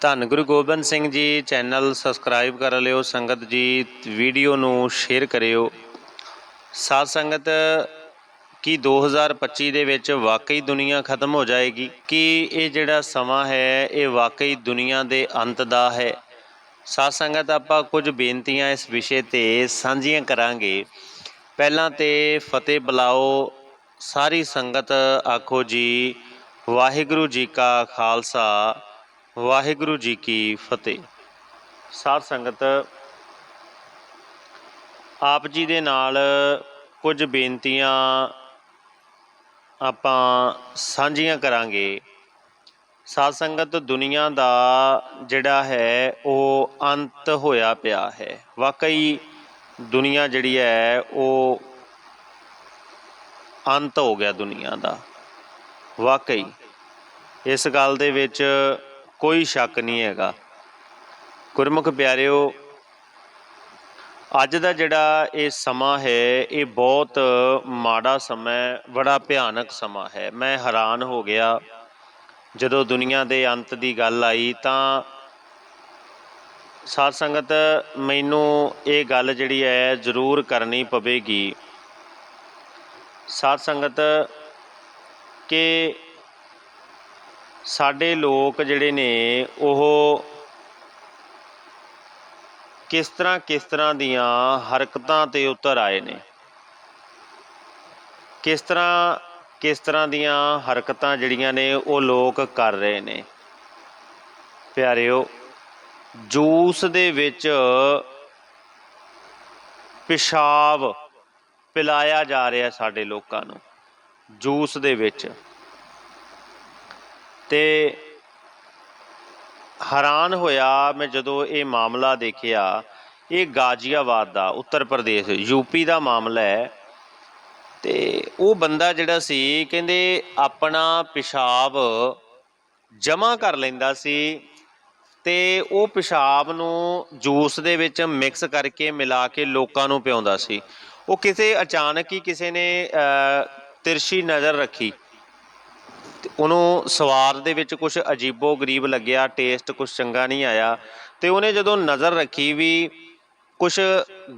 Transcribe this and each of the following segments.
ਧੰਨ Guru Gobind Singh ji channel subscribe ਕਰ ਲਿਓ, ਸੰਗਤ ਜੀ ਵੀਡੀਓ ਨੂੰ ਸ਼ੇਅਰ ਕਰਿਓ। ਸਾਧ ਸੰਗਤ, ਕੀ 2025 ਦੇ ਵਿੱਚ ਵਾਕਈ ਦੁਨੀਆ ਖਤਮ ਹੋ ਜਾਏਗੀ? ਕਿ ਇਹ ਜਿਹੜਾ ਸਮਾਂ ਹੈ, ਇਹ ਵਾਕਈ ਦੁਨੀਆ ਦੇ ਅੰਤ ਦਾ ਹੈ? ਸਾਧ ਸੰਗਤ, ਆਪਾਂ ਕੁਝ ਬੇਨਤੀਆਂ ਇਸ ਵਿਸ਼ੇ ਤੇ ਸਾਂਝੀਆਂ ਕਰਾਂਗੇ। ਪਹਿਲਾਂ ਤੇ ਫਤਿਹ ਬੁਲਾਓ, ਸਾਰੀ ਸੰਗਤ ਆਖੋ ਜੀ, ਵਾਹਿਗੁਰੂ ਜੀ ਕਾ ਖਾਲਸਾ। ਵਾਹਿਗੁਰੂ ਜੀ ਕੀ ਫਤਿਹ। ਸਾਧ ਸੰਗਤ, ਆਪ ਜੀ ਦੇ ਨਾਲ ਕੁਝ ਬੇਨਤੀਆਂ ਆਪਾਂ ਸਾਂਝੀਆਂ ਕਰਾਂਗੇ। ਸਾਧ ਸੰਗਤ, ਦੁਨੀਆ ਦਾ ਜਿਹੜਾ ਹੈ, ਉਹ ਅੰਤ ਹੋਇਆ ਪਿਆ ਹੈ। ਵਾਕਈ ਦੁਨੀਆ ਜਿਹੜੀ ਹੈ, ਉਹ ਅੰਤ ਹੋ ਗਿਆ ਦੁਨੀਆ ਦਾ। ਵਾਕਈ ਇਸ ਗੱਲ ਦੇ ਵਿੱਚ ਕੋਈ ਸ਼ੱਕ ਨਹੀਂ ਹੈਗਾ। ਗੁਰਮੁਖ ਪਿਆਰਿਓ, ਅੱਜ ਦਾ ਜਿਹੜਾ ਇਹ ਸਮਾਂ ਹੈ, ਇਹ ਬਹੁਤ ਮਾੜਾ ਸਮਾਂ ਹੈ, ਬੜਾ ਭਿਆਨਕ ਸਮਾਂ ਹੈ। ਮੈਂ ਹੈਰਾਨ ਹੋ ਗਿਆ। ਜਦੋਂ ਦੁਨੀਆ ਦੇ ਅੰਤ ਦੀ ਗੱਲ ਆਈ ਤਾਂ ਸਾਧ ਸੰਗਤ ਮੈਨੂੰ ਇਹ ਗੱਲ ਜਿਹੜੀ ਹੈ ਜ਼ਰੂਰ ਕਰਨੀ ਪਵੇਗੀ। ਸਾਧ ਸੰਗਤ, ਕਿ ਸਾਡੇ ਲੋਕ ਜਿਹੜੇ ਨੇ, ਉਹ ਕਿਸ ਤਰ੍ਹਾਂ ਕਿਸ ਤਰ੍ਹਾਂ ਦੀਆਂ ਹਰਕਤਾਂ ਤੇ ਉਤਰ ਆਏ ਨੇ? ਕਿਸ ਤਰ੍ਹਾਂ ਕਿਸ ਤਰ੍ਹਾਂ ਦੀਆਂ ਹਰਕਤਾਂ ਜਿਹੜੀਆਂ ਨੇ, ਉਹ ਲੋਕ ਕਰ ਰਹੇ ਨੇ? ਪਿਆਰਿਓ, ਜੂਸ ਦੇ ਵਿੱਚ ਪਿਸ਼ਾਬ ਪਿਲਾਇਆ ਜਾ ਰਿਹਾ ਸਾਡੇ ਲੋਕਾਂ ਨੂੰ, ਜੂਸ ਦੇ ਵਿੱਚ। ਤੇ ਹੈਰਾਨ ਹੋਇਆ ਮੈਂ ਜਦੋਂ ਇਹ ਮਾਮਲਾ ਦੇਖਿਆ, ਇਹ ਗਾਜ਼ੀਆਬਾਦ ਦਾ, ਉੱਤਰ ਪ੍ਰਦੇਸ਼ ਯੂਪੀ ਦਾ ਮਾਮਲਾ ਹੈ। ਤੇ ਉਹ ਬੰਦਾ ਜਿਹੜਾ ਸੀ, ਕਹਿੰਦੇ ਆਪਣਾ ਪਿਸ਼ਾਬ ਜਮ੍ਹਾਂ ਕਰ ਲੈਂਦਾ ਸੀ ਤੇ ਉਹ ਪਿਸ਼ਾਬ ਨੂੰ ਜੂਸ ਦੇ ਵਿੱਚ ਮਿਕਸ ਕਰਕੇ ਮਿਲਾ ਕੇ ਲੋਕਾਂ ਨੂੰ ਪਿਆਉਂਦਾ ਸੀ। ਉਹ ਕਿਸੇ ਅਚਾਨਕ ਹੀ ਕਿਸੇ ਨੇ ਤਿਰਸ਼ੀ ਨਜ਼ਰ ਰੱਖੀ। ਉਹਨੂੰ ਸਵਾਦ ਦੇ ਵਿੱਚ ਕੁਝ ਅਜੀਬੋ ਗਰੀਬ ਲੱਗਿਆ ਟੇਸਟ ਕੁਝ ਚੰਗਾ ਨਹੀਂ ਆਇਆ ਤੇ ਉਹਨੇ ਜਦੋਂ ਨਜ਼ਰ ਰੱਖੀ ਵੀ ਕੁਝ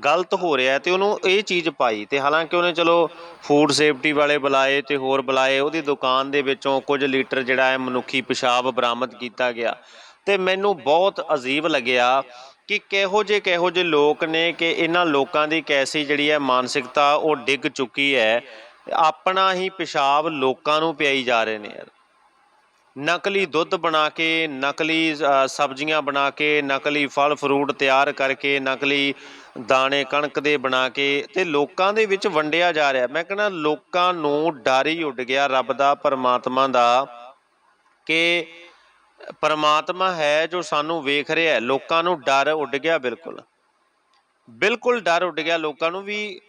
ਗਲਤ ਹੋ ਰਿਹਾ ਹੈ ਤੇ ਉਹਨੂੰ ਇਹ ਚੀਜ਼ ਪਾਈ ਤੇ ਹਾਲਾਂਕਿ ਉਹਨੇ ਚਲੋ ਫੂਡ ਸੇਫਟੀ ਵਾਲੇ ਬੁਲਾਏ ਤੇ ਹੋਰ ਬੁਲਾਏ, ਉਹਦੀ ਦੁਕਾਨ ਦੇ ਵਿੱਚੋਂ ਕੁਝ ਲੀਟਰ ਜਿਹੜਾ ਹੈ ਮਨੁੱਖੀ ਪਿਸ਼ਾਬ ਬਰਾਮਦ ਕੀਤਾ ਗਿਆ ਤੇ ਮੈਨੂੰ ਬਹੁਤ ਅਜੀਬ ਲੱਗਿਆ ਕਿ ਕਿਹੋ ਜਿਹੇ ਕਿਹੋ ਜਿਹੇ ਲੋਕ ਨੇ ਕਿ ਇਹਨਾਂ ਲੋਕਾਂ ਦੀ ਕੈਸੀ ਜਿਹੜੀ ਹੈ ਮਾਨਸਿਕਤਾ ਉਹ ਡਿੱਗ ਚੁੱਕੀ ਹੈ ਆਪਣਾ ਹੀ ਪਿਸ਼ਾਬ ਲੋਕਾਂ ਨੂੰ ਪਿਆਈ ਜਾ ਰਹੇ ਨੇ ਯਾਰ। ਨਕਲੀ ਦੁੱਧ ਬਣਾ ਕੇ, ਨਕਲੀ ਸਬਜ਼ੀਆਂ ਬਣਾ ਕੇ, ਨਕਲੀ ਫਲ ਫਰੂਟ ਤਿਆਰ ਕਰਕੇ, ਨਕਲੀ ਦਾਣੇ ਕਣਕ ਦੇ ਬਣਾ ਕੇ ਤੇ ਲੋਕਾਂ ਦੇ ਵਿੱਚ ਵੰਡਿਆ ਜਾ ਰਿਹਾ। ਮੈਂ ਕਹਿੰਦਾ ਲੋਕਾਂ ਨੂੰ ਡਰ ਹੀ ਉੱਡ ਗਿਆ ਰੱਬ ਦਾ, ਪਰਮਾਤਮਾ ਦਾ ਕਿ ਪਰਮਾਤਮਾ ਹੈ ਜੋ ਸਾਨੂੰ ਵੇਖ ਰਿਹਾ ਲੋਕਾਂ ਨੂੰ ਡਰ ਉੱਡ ਗਿਆ ਬਿਲਕੁਲ। ਬਿਲਕੁਲ ਡਰ ਉੱਡ ਗਿਆ ਲੋਕਾਂ ਨੂੰ ਵੀ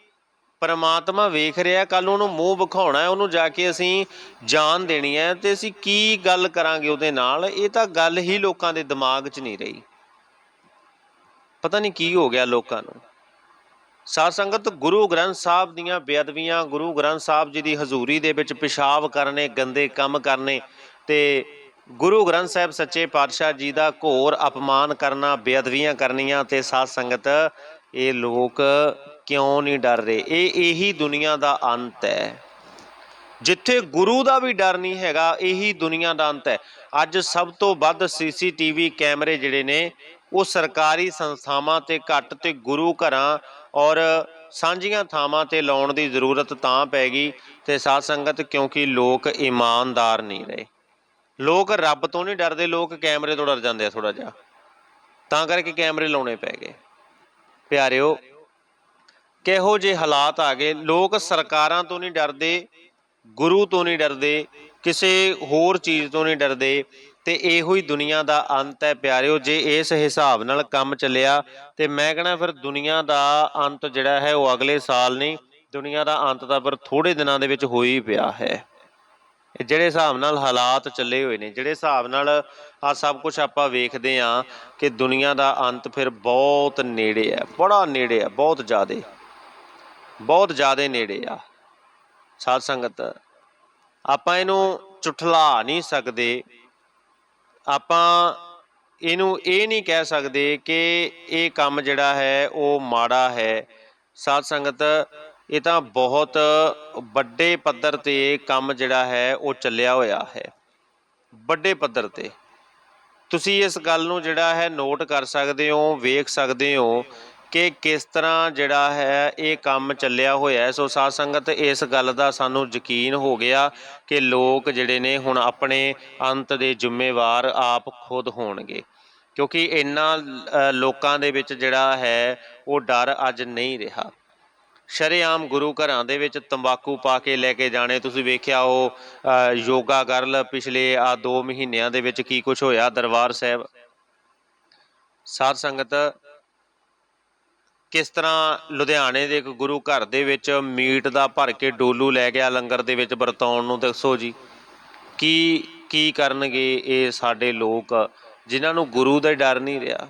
ਪਰਮਾਤਮਾ ਵੇਖ ਰਿਹਾ ਕੱਲ ਉਹਨੂੰ ਮੂੰਹ ਵਿਖਾਉਣਾ ਹੈ, ਉਹਨੂੰ ਜਾ ਕੇ ਅਸੀਂ ਜਾਨ ਦੇਣੀ ਹੈ ਤੇ ਅਸੀਂ ਕੀ ਗੱਲ ਕਰਾਂਗੇ ਉਹਦੇ ਨਾਲ? ਇਹ ਤਾਂ ਗੱਲ ਹੀ ਲੋਕਾਂ ਦੇ ਦਿਮਾਗ 'ਚ ਨਹੀਂ ਰਹੀ। ਪਤਾ ਨਹੀਂ ਕੀ ਹੋ ਗਿਆ ਲੋਕਾਂ ਨੂੰ। ਸਾਧ ਸੰਗਤ ਗੁਰੂ ਗ੍ਰੰਥ ਸਾਹਿਬ ਦੀਆਂ ਬੇਅਦਬੀਆਂ, ਗੁਰੂ ਗ੍ਰੰਥ ਸਾਹਿਬ ਜੀ ਦੀ ਹਜ਼ੂਰੀ ਦੇ ਵਿੱਚ ਪਿਸ਼ਾਬ ਕਰਨੇ, ਗੰਦੇ ਕੰਮ ਕਰਨੇ ਤੇ ਗੁਰੂ ਗ੍ਰੰਥ ਸਾਹਿਬ ਸੱਚੇ ਪਾਤਸ਼ਾਹ ਜੀ ਦਾ ਘੋਰ ਅਪਮਾਨ ਕਰਨਾ, ਬੇਅਦਬੀਆਂ ਕਰਨੀਆਂ ਤੇ ਸਾਧ ਸੰਗਤ ਇਹ ਲੋਕ ਕਿਉਂ ਨਹੀਂ ਡਰ ਰਹੇ? ਇਹ ਇਹੀ ਦੁਨੀਆ ਦਾ ਅੰਤ ਹੈ। ਜਿੱਥੇ ਗੁਰੂ ਦਾ ਵੀ ਡਰ ਨਹੀਂ ਹੈਗਾ, ਇਹੀ ਦੁਨੀਆ ਦਾ ਅੰਤ ਹੈ। ਅੱਜ ਸਭ ਤੋਂ ਵੱਧ ਸੀਸੀਟੀਵੀ ਕੈਮਰੇ ਜਿਹੜੇ ਨੇ, ਉਹ ਸਰਕਾਰੀ ਸੰਸਥਾਵਾਂ ਤੇ ਘੱਟ ਤੇ ਗੁਰੂ ਘਰਾਂ ਔਰ ਸਾਂਝੀਆਂ ਥਾਵਾਂ ਤੇ ਲਾਉਣ ਦੀ ਜ਼ਰੂਰਤ ਤਾਂ ਪੈ ਗਈ ਤੇ ਸਾਧ ਸੰਗਤ, ਕਿਉਂਕਿ ਲੋਕ ਇਮਾਨਦਾਰ ਨਹੀਂ ਰਹੇ। ਲੋਕ ਰੱਬ ਤੋਂ ਨਹੀਂ ਡਰਦੇ, ਲੋਕ ਕੈਮਰੇ ਤੋਂ ਡਰ ਜਾਂਦੇ ਆ ਥੋੜਾ ਜਿਹਾ। ਤਾਂ ਕਰਕੇ ਕੈਮਰੇ ਲਾਉਣੇ ਪੈ ਗਏ। ਪਿਆਰਿਓ ਕਿਹੋ ਜਿਹੇ ਹਾਲਾਤ ਆ ਗਏ? ਲੋਕ ਸਰਕਾਰਾਂ ਤੋਂ ਨਹੀਂ ਡਰਦੇ, ਗੁਰੂ ਤੋਂ ਨਹੀਂ ਡਰਦੇ, ਕਿਸੇ ਹੋਰ ਚੀਜ਼ ਤੋਂ ਨਹੀਂ ਡਰਦੇ ਤੇ ਇਹੋ ਹੀ ਦੁਨੀਆ ਦਾ ਅੰਤ ਹੈ ਪਿਆਰਿਓ। ਜੇ ਇਸ ਹਿਸਾਬ ਨਾਲ ਕੰਮ ਚੱਲਿਆ ਤੇ ਮੈਂ ਕਹਣਾ ਫਿਰ ਦੁਨੀਆ ਦਾ ਅੰਤ ਜਿਹੜਾ ਹੈ ਉਹ ਅਗਲੇ ਸਾਲ ਨਹੀਂ, ਦੁਨੀਆ ਦਾ ਅੰਤ ਤਾਂ ਫਿਰ ਥੋੜੇ ਦਿਨਾਂ ਦੇ ਵਿੱਚ ਹੋ ਹੀ ਪਿਆ ਹੈ। ਜਿਹੜੇ ਹਿਸਾਬ ਨਾਲ ਹਾਲਾਤ ਚੱਲੇ ਹੋਏ ਨੇ, ਜਿਹੜੇ ਹਿਸਾਬ ਨਾਲ ਆ ਸਭ ਕੁਝ ਆਪਾਂ ਵੇਖਦੇ ਆ ਕਿ ਦੁਨੀਆ ਦਾ ਅੰਤ ਫਿਰ ਬਹੁਤ ਨੇੜੇ ਹੈ, ਬੜਾ ਨੇੜੇ ਹੈ, ਬਹੁਤ ਜ਼ਿਆਦਾ। ਬਹੁਤ ਜ਼ਿਆਦਾ ਨੇੜੇ ਆ। ਸਾਧ ਸੰਗਤ, ਆਪਾਂ ਇਹਨੂੰ ਚੁਠਲਾ ਨਹੀਂ ਸਕਦੇ। ਆਪਾਂ ਇਹਨੂੰ ਇਹ ਨਹੀਂ ਕਹਿ ਸਕਦੇ ਕਿ ਇਹ ਕੰਮ ਜਿਹੜਾ ਹੈ, ਉਹ ਮਾੜਾ ਹੈ। ਸਾਧ ਸੰਗਤ, ਇਹ ਤਾਂ ਬਹੁਤ ਵੱਡੇ ਪੱਧਰ ਤੇ ਕੰਮ ਜਿਹੜਾ ਹੈ, ਉਹ ਚੱਲਿਆ ਹੋਇਆ ਹੈ। ਵੱਡੇ ਪੱਧਰ ਤੇ। ਤੁਸੀਂ ਇਸ ਗੱਲ ਨੂੰ ਜਿਹੜਾ ਹੈ ਨੋਟ ਕਰ ਸਕਦੇ ਹੋ, ਵੇਖ ਸਕਦੇ ਹੋ ਕਿ ਕਿਸ ਤਰ੍ਹਾਂ ਜਿਹੜਾ ਹੈ ਇਹ ਕੰਮ ਚੱਲਿਆ ਹੋਇਆ ਹੈ। ਸੋ ਸਾਧ ਸੰਗਤ, ਇਸ ਗੱਲ ਦਾ ਸਾਨੂੰ ਯਕੀਨ ਹੋ ਗਿਆ ਕਿ ਲੋਕ ਜਿਹੜੇ ਨੇ ਹੁਣ ਆਪਣੇ ਅੰਤ ਦੇ ਜ਼ਿੰਮੇਵਾਰ ਆਪ ਖੁਦ ਹੋਣਗੇ। ਕਿਉਂਕਿ ਇੰਨਾ ਲੋਕਾਂ ਦੇ ਵਿੱਚ ਜਿਹੜਾ ਹੈ, ਉਹ ਡਰ ਅੱਜ ਨਹੀਂ ਰਿਹਾ। ਸ਼ਰੇਆਮ ਗੁਰੂ ਘਰਾਂ ਦੇ ਵਿੱਚ ਤੰਬਾਕੂ ਪਾ ਕੇ ਲੈ ਕੇ ਜਾਣੇ। ਤੁਸੀਂ ਵੇਖਿਆ ਉਹ ਯੋਗਾ ਗਰਲ ਪਿਛਲੇ ਆ 2 ਮਹੀਨਿਆਂ ਦੇ ਵਿੱਚ ਕੀ ਕੁਝ ਹੋਇਆ? ਦਰਬਾਰ ਸਾਹਿਬ। ਸਾਧ ਸੰਗਤ ਕਿਸ ਤਰ੍ਹਾਂ ਲੁਧਿਆਣੇ ਦੇ ਇੱਕ ਗੁਰੂ ਘਰ ਦੇ ਵਿੱਚ ਮੀਟ ਦਾ ਭਰ ਕੇ ਡੋਲੂ ਲੈ ਗਿਆ ਲੰਗਰ ਦੇ ਵਿੱਚ ਵਰਤਾਉਣ ਨੂੰ ਦੱਸੋ ਜੀ, ਕੀ ਕੀ ਕਰਨਗੇ ਇਹ ਸਾਡੇ ਲੋਕ ਜਿਨ੍ਹਾਂ ਨੂੰ ਗੁਰੂ ਦਾ ਡਰ ਨਹੀਂ ਰਿਹਾ?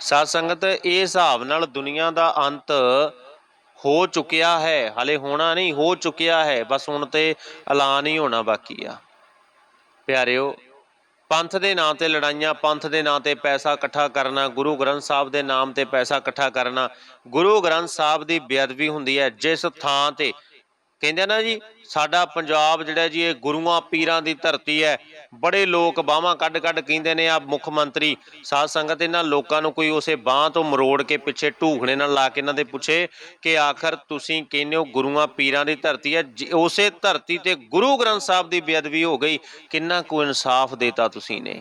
ਸਾਧ ਸੰਗਤ, ਇਹ ਹਿਸਾਬ ਨਾਲ ਦੁਨੀਆ ਦਾ ਅੰਤ ਹੋ ਚੁੱਕਿਆ ਹੈ, ਹਲੇ ਹੋਣਾ ਨਹੀਂ, ਹੋ ਚੁੱਕਿਆ ਹੈ, ਬਸ ਹੁਣ ਤੇ ਐਲਾਨ ਹੀ ਹੋਣਾ ਬਾਕੀ ਆ। ਪਿਆਰਿਓ ਪੰਥ ਦੇ ਨਾਂ ਤੇ ਲੜਾਈਆਂ, ਪੰਥ ਦੇ ਨਾਂ ਤੇ ਪੈਸਾ ਇਕੱਠਾ ਕਰਨਾ, ਗੁਰੂ ਗ੍ਰੰਥ ਸਾਹਿਬ ਦੇ ਨਾਮ ਤੇ ਪੈਸਾ ਇਕੱਠਾ ਕਰਨਾ। ਗੁਰੂ ਗ੍ਰੰਥ ਸਾਹਿਬ ਦੀ ਬੇਅਦਬੀ ਹੁੰਦੀ ਹੈ, ਜਿਸ ਥਾਂ ਤੇ ਕਹਿੰਦੇ ਨਾ ਜੀ, ਸਾਡਾ ਪੰਜਾਬ ਜਿਹੜਾ ਜੀ, ਇਹ ਗੁਰੂਆਂ ਪੀਰਾਂ ਦੀ ਧਰਤੀ ਹੈ। ਬੜੇ ਲੋਕ ਬਾਹਾਂ ਕੱਢ ਕੱਢ ਕਹਿੰਦੇ ਨੇ ਆ ਮੁੱਖ ਮੰਤਰੀ। ਸਾਧ ਸੰਗਤ ਇਹਨਾਂ ਲੋਕਾਂ ਨੂੰ ਕੋਈ ਉਸੇ ਬਾਹ ਤੋਂ ਮਰੋੜ ਕੇ ਪਿੱਛੇ ਢੂਖਣੇ ਨਾਲ ਲਾ ਕੇ ਇਹਨਾਂ ਦੇ ਪੁੱਛੇ ਕਿ ਆਖਰ ਤੁਸੀਂ ਕਹਿੰਦੇ ਹੋ ਗੁਰੂਆਂ ਪੀਰਾਂ ਦੀ ਧਰਤੀ ਹੈ? ਜੇ ਉਸੇ ਧਰਤੀ ਤੇ ਗੁਰੂ ਗ੍ਰੰਥ ਸਾਹਿਬ ਦੀ ਬੇਅਦਬੀ ਹੋ ਗਈ, ਕਿੰਨਾ ਕੁ ਇਨਸਾਫ ਦੇਤਾ ਤੁਸੀਂ ਨੇ?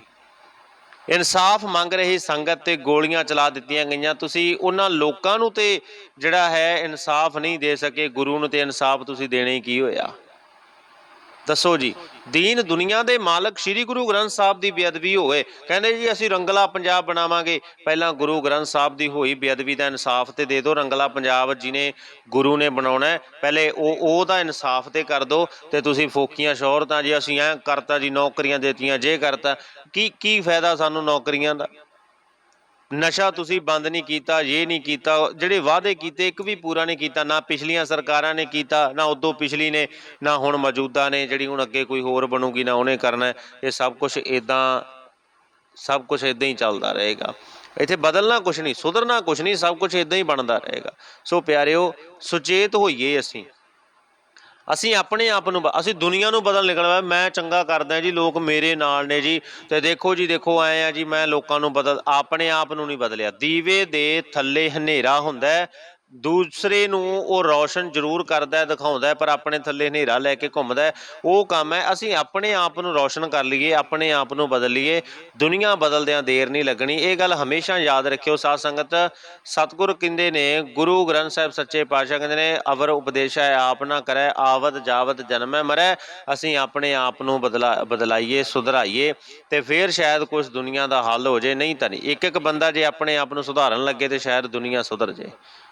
ਇਨਸਾਫ ਮੰਗ ਰਹੀ ਸੰਗਤ ਤੇ ਗੋਲੀਆਂ ਚਲਾ ਦਿੱਤੀਆਂ ਗਈਆਂ। ਤੁਸੀਂ ਉਹਨਾਂ ਲੋਕਾਂ ਨੂੰ ਤੇ ਜਿਹੜਾ ਹੈ ਇਨਸਾਫ ਨਹੀਂ ਦੇ ਸਕੇ। ਗੁਰੂ ਨੂੰ ਤੇ ਇਨਸਾਫ ਤੁਸੀਂ ਦੇਣੇ ਕੀ ਹੋਇਆ? ਦੱਸੋ ਜੀ, ਦੀਨ ਦੁਨੀਆ ਦੇ ਮਾਲਕ ਸ੍ਰੀ ਗੁਰੂ ਗ੍ਰੰਥ ਸਾਹਿਬ ਦੀ ਬੇਅਦਬੀ ਹੋਵੇ। ਕਹਿੰਦੇ ਜੀ, ਅਸੀਂ ਰੰਗਲਾ ਪੰਜਾਬ ਬਣਾਵਾਂਗੇ। ਪਹਿਲਾਂ ਗੁਰੂ ਗ੍ਰੰਥ ਸਾਹਿਬ ਦੀ ਹੋਈ ਬੇਅਦਬੀ ਦਾ ਇਨਸਾਫ ਤੇ ਦੇ ਦਿਓ। ਰੰਗਲਾ ਪੰਜਾਬ ਜਿਹਨੇ ਗੁਰੂ ਨੇ ਬਣਾਉਣਾ ਪਹਿਲੇ ਉਹ ਉਹਦਾ ਇਨਸਾਫ ਤੇ ਕਰ ਦਿਓ ਤੇ ਤੁਸੀਂ ਫੋਕੀਆਂ ਸ਼ੋਹਰਤਾਂ ਜੀ, ਅਸੀਂ ਐ ਕਰਤਾ ਜੀ, ਨੌਕਰੀਆਂ ਦੇਤੀਆਂ, ਜੇ ਕਰਤਾ। ਕੀ ਕੀ ਫਾਇਦਾ ਸਾਨੂੰ ਨੌਕਰੀਆਂ ਦਾ? ਨਸ਼ਾ ਤੁਸੀਂ ਬੰਦ ਨਹੀਂ ਕੀਤਾ, ਇਹ ਨਹੀਂ ਕੀਤਾ, ਜਿਹੜੇ ਵਾਅਦੇ ਕੀਤੇ, ਇੱਕ ਵੀ ਪੂਰਾ ਨਹੀਂ ਕੀਤਾ, ਨਾ ਪਿਛਲੀਆਂ ਸਰਕਾਰਾਂ ਨੇ ਕੀਤਾ, ਨਾ ਉਦੋਂ ਪਿਛਲੀ ਨੇ, ਨਾ ਹੁਣ ਮੌਜੂਦਾ ਨੇ, ਜਿਹੜੀ ਹੁਣ ਅੱਗੇ ਕੋਈ ਹੋਰ ਬਣੂਗੀ, ਨਾ ਉਹਨੇ ਕਰਨਾ, ਇਹ ਸਭ ਕੁਝ ਇਦਾਂ ਸਭ ਕੁਝ ਇਦਾਂ ਹੀ ਚੱਲਦਾ ਰਹੇਗਾ। ਇੱਥੇ ਬਦਲਣਾ ਕੁਝ ਨਹੀਂ, ਸੁਧਰਨਾ ਕੁਝ ਨਹੀਂ, ਸਭ ਕੁਝ ਇਦਾਂ ਹੀ ਬਣਦਾ ਰਹੇਗਾ। ਸੋ ਪਿਆਰਿਓ, ਸੁਚੇਤ ਹੋਈਏ ਅਸੀਂ। ਅਸੀਂ ਆਪਣੇ ਆਪ ਨੂੰ ਬ- ਅਸੀਂ ਦੁਨੀਆ ਨੂੰ ਬਦਲ ਨਿਕਲਵਾ ਮੈਂ ਚੰਗਾ ਕਰਦਾ ਜੀ, ਲੋਕ ਮੇਰੇ ਨਾਲ ਨੇ ਜੀ। ਤੇ ਦੇਖੋ ਜੀ, ਦੇਖੋ, ਆਏ ਆ ਜੀ, ਮੈਂ ਲੋਕਾਂ ਨੂੰ ਬਦਲ ਆਪਣੇ ਆਪ ਨੂੰ ਨਹੀਂ ਬਦਲਿਆ। ਦੀਵੇ ਦੇ ਥੱਲੇ ਹਨੇਰਾ ਹੁੰਦਾ ਦੂਸਰੇ ਨੂੰ ਉਹ ਰੌਸ਼ਨ ਜ਼ਰੂਰ ਕਰਦਾ ਦਿਖਾਉਂਦਾ ਪਰ ਆਪਣੇ ਥੱਲੇ ਹਨੇਰਾ ਲੈ ਕੇ ਘੁੰਮਦਾ ਉਹ ਕੰਮ ਹੈ, ਅਸੀਂ ਆਪਣੇ ਆਪ ਨੂੰ ਰੌਸ਼ਨ ਕਰ ਲਈਏ, ਆਪਣੇ ਆਪ ਨੂੰ ਬਦਲ ਲਈਏ। ਦੁਨੀਆ ਬਦਲਦਿਆਂ ਦੇਰ ਨਹੀਂ ਲੱਗਣੀ। ਇਹ ਗੱਲ ਹਮੇਸ਼ਾ ਯਾਦ ਰੱਖਿਓ। ਸਾਧ ਸੰਗਤ, ਸਤਿਗੁਰ ਕਹਿੰਦੇ ਨੇ, ਗੁਰੂ ਗ੍ਰੰਥ ਸਾਹਿਬ ਸੱਚੇ ਪਾਤਸ਼ਾਹ ਕਹਿੰਦੇ ਨੇ, ਅਵਰ ਉਪਦੇਸ਼ ਹੈ, ਆਪ ਨਾ ਕਰੈ ਆਵਤ ਜਾਵਤ ਜਨਮੈ ਮਰੈ। ਅਸੀਂ ਆਪਣੇ ਆਪ ਨੂੰ ਬਦਲਾ, ਬਦਲਾਈਏ, ਸੁਧਰਾਈਏ ਤੇ ਫਿਰ ਸ਼ਾਇਦ ਕੁਝ ਦੁਨੀਆ ਦਾ ਹੱਲ ਹੋ ਜੇ। ਨਹੀਂ ਤਾਂ ਨਹੀਂ। ਇੱਕ ਇੱਕ ਬੰਦਾ ਜੇ ਆਪਣੇ ਆਪ ਨੂੰ ਸੁਧਾਰਨ ਲੱਗੇ ਤੇ ਸ਼ਾਇਦ ਦੁਨੀਆ ਸੁਧਰ ਜੇ।